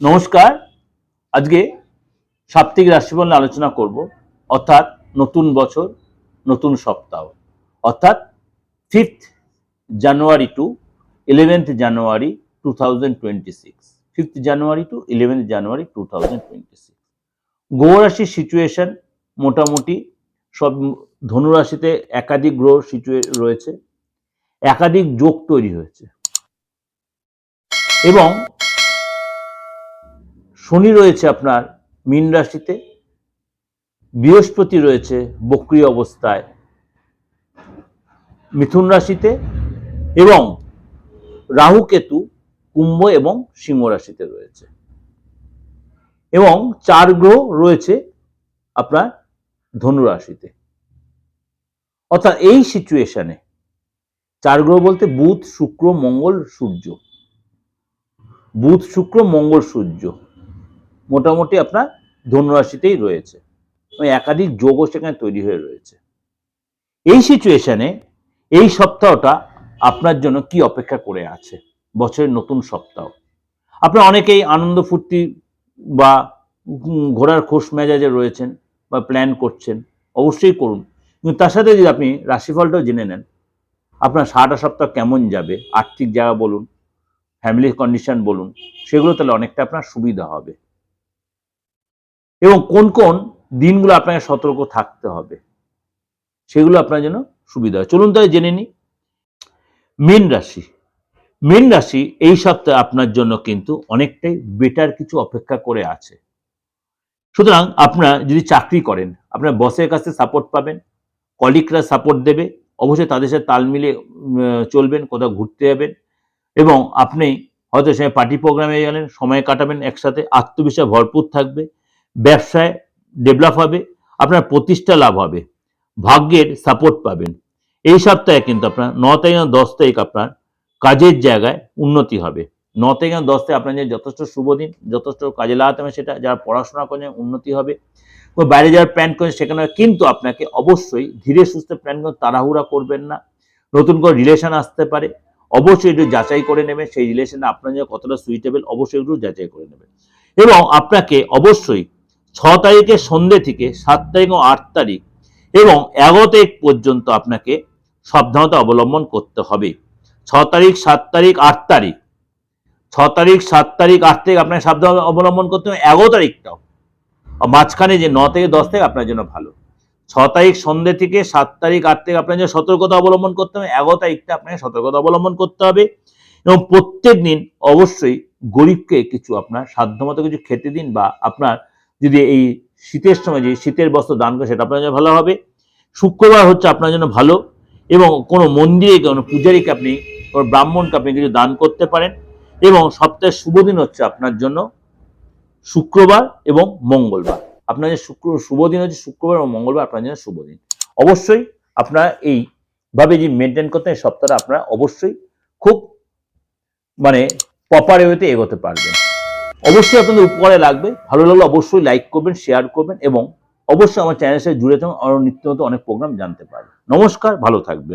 নমস্কার। আজকে সাপ্তাহিক রাশিফল নিয়ে আলোচনা করব, অর্থাৎ নতুন বছর, নতুন সপ্তাহ। অর্থাৎ fifth January to eleventh January two thousand twenty six January to eleventh January two thousand twenty six situation মোটামুটি সব ধনুরাশিতে একাধিক গ্রহ সিচুয়ে রয়েছে, একাধিক যোগ তৈরি হয়েছে। এবং শনি রয়েছে আপনার মীন রাশিতে, বৃহস্পতি রয়েছে বক্রিয় অবস্থায়, মিথুন রাশিতে এবং রাহু কেতু কুম্ভ এবং সিংহ রাশিতে রয়েছে। এবং চার গ্রহ রয়েছে আপনার ধনু রাশিতে। অর্থাৎ এই সিচুয়েশনে চার গ্রহ বলতে বুধ, শুক্র, মঙ্গল, সূর্য। বুধ, শুক্র, মঙ্গল, সূর্য। মোটামুটি আপনার ধনুরাশিতেই রয়েছে। একাধিক যোগও সেখানে তৈরি হয়ে রয়েছে। এই সিচুয়েশনে এই সপ্তাহটা আপনার জন্য কি অপেক্ষা করে আছে? বছরের নতুন সপ্তাহ। আপনার অনেকেই আনন্দ ফুর্তি বা ঘোরার খোশ মেজাজে রয়েছেন বা প্ল্যান করছেন, অবশ্যই করুন। কিন্তু তার সাথে যদি আপনি রাশিফলটাও জেনে নেন, আপনার সারাটা সপ্তাহ কেমন যাবে? আর্থিক জায়গা বলুন ফ্যামিলির কন্ডিশন বলুন, সেগুলো তাহলে অনেকটা আপনার সুবিধা হবে। এবং কোন কোন দিনগুলো আপনাকে সতর্ক থাকতে হবে, সেগুলো আপনার জন্য সুবিধা হয়। চলুন তাহলে জেনে নিই। মীন রাশি। মীন রাশি এই সপ্তাহে আপনার জন্য কিন্তু অনেকটাই বেটার কিছু অপেক্ষা করে আছে। সুতরাং আপনারা যদি চাকরি করেন, আপনার বসের কাছে সাপোর্ট পাবেন কলিগরা সাপোর্ট দেবে, অবশ্যই তাদের সাথে তাল মিলে চলবেন, কোথাও ঘুরতে যাবেন এবং আপনি হয়তো সে পার্টি প্রোগ্রামে গেলেন, সময় কাটাবেন একসাথে, আত্মবিশ্বাস ভরপুর থাকবে ব্যবসায় ডেভেলপ হবে, আপনার প্রতিষ্ঠা লাভ হবে, ভাগ্যের সাপোর্ট পাবেন। এই সপ্তাহে কিন্তু আপনার ন তারিখ দশ তারিখ আপনার কাজের জায়গায় উন্নতি হবে। ন এবং দশ তারিখ আপনার যে যথেষ্ট শুভ দিন, যথেষ্ট কাজে লাগাতে হবে সেটা, যারা পড়াশোনা করেন উন্নতি হবে। বাইরে যাওয়ার প্ল্যান করেন সেখানে কিন্তু আপনাকে অবশ্যই ধীরে সুস্থে প্ল্যান করে তাড়াহুড়া করবেন না। নতুন করে রিলেশন আসতে পারে। অবশ্যই একটু যাচাই করে নেবেন, সেই রিলেশনে আপনার যে কতটা সুইটেবল অবশ্যই একটু যাচাই করে নেবেন। এবং আপনাকে অবশ্যই ছ তারিখের সন্ধ্যে থেকে সাত তারিখ ও আট তারিখ এবং এগারো তারিখ পর্যন্ত আপনাকে সাবধানতা অবলম্বন করতে হবে। ছ তারিখ, সাত তারিখ, আট তারিখ। ছ তারিখ, সাত তারিখ, আট তারিখ আপনাকে সাবধানতা অবলম্বন করতে হবে, এগারো তারিখটাও। মাঝখানে যে ন থেকে দশ তারিখ আপনার জন্য ভালো। ছ তারিখ সন্ধ্যে থেকে সাত তারিখ, আট তারিখ আপনার জন্য সতর্কতা অবলম্বন করতে হবে, এগারো তারিখটা আপনাকে সতর্কতা অবলম্বন করতে হবে এবং প্রত্যেক দিন অবশ্যই গরিবকে কিছু আপনার সাধ্যমতো কিছু খেতে দিন বা আপনার যদি এই শীতের সময় যে শীতের বস্ত্র দান করে সেটা আপনার জন্য ভালো হবে। শুক্রবার হচ্ছে আপনার জন্য ভালো এবং কোনো মন্দিরে, কোনো পূজারীকে আপনি, কোনো ব্রাহ্মণকে আপনি কিছু দান করতে পারেন এবং সপ্তাহের শুভ দিন হচ্ছে আপনার জন্য শুক্রবার এবং মঙ্গলবার। আপনার যে শুক্র, শুভ দিন হচ্ছে শুক্রবার এবং মঙ্গলবার আপনার জন্য শুভ দিন। অবশ্যই আপনারা এইভাবে যে মেনটেন করতে এই সপ্তাহটা আপনারা অবশ্যই খুব মানে প্রপার ওয়েতে এগোতে পারবেন। অবশ্যই আপনাদের উপকারে লাগবে। ভালো লাগলে অবশ্যই লাইক করবেন শেয়ার করবেন এবং অবশ্যই আমার চ্যানেলের সাথে জুড়ে থাকুন। আরও নিত্য অনেক প্রোগ্রাম জানতে পারবেন। নমস্কার, ভালো থাকবেন।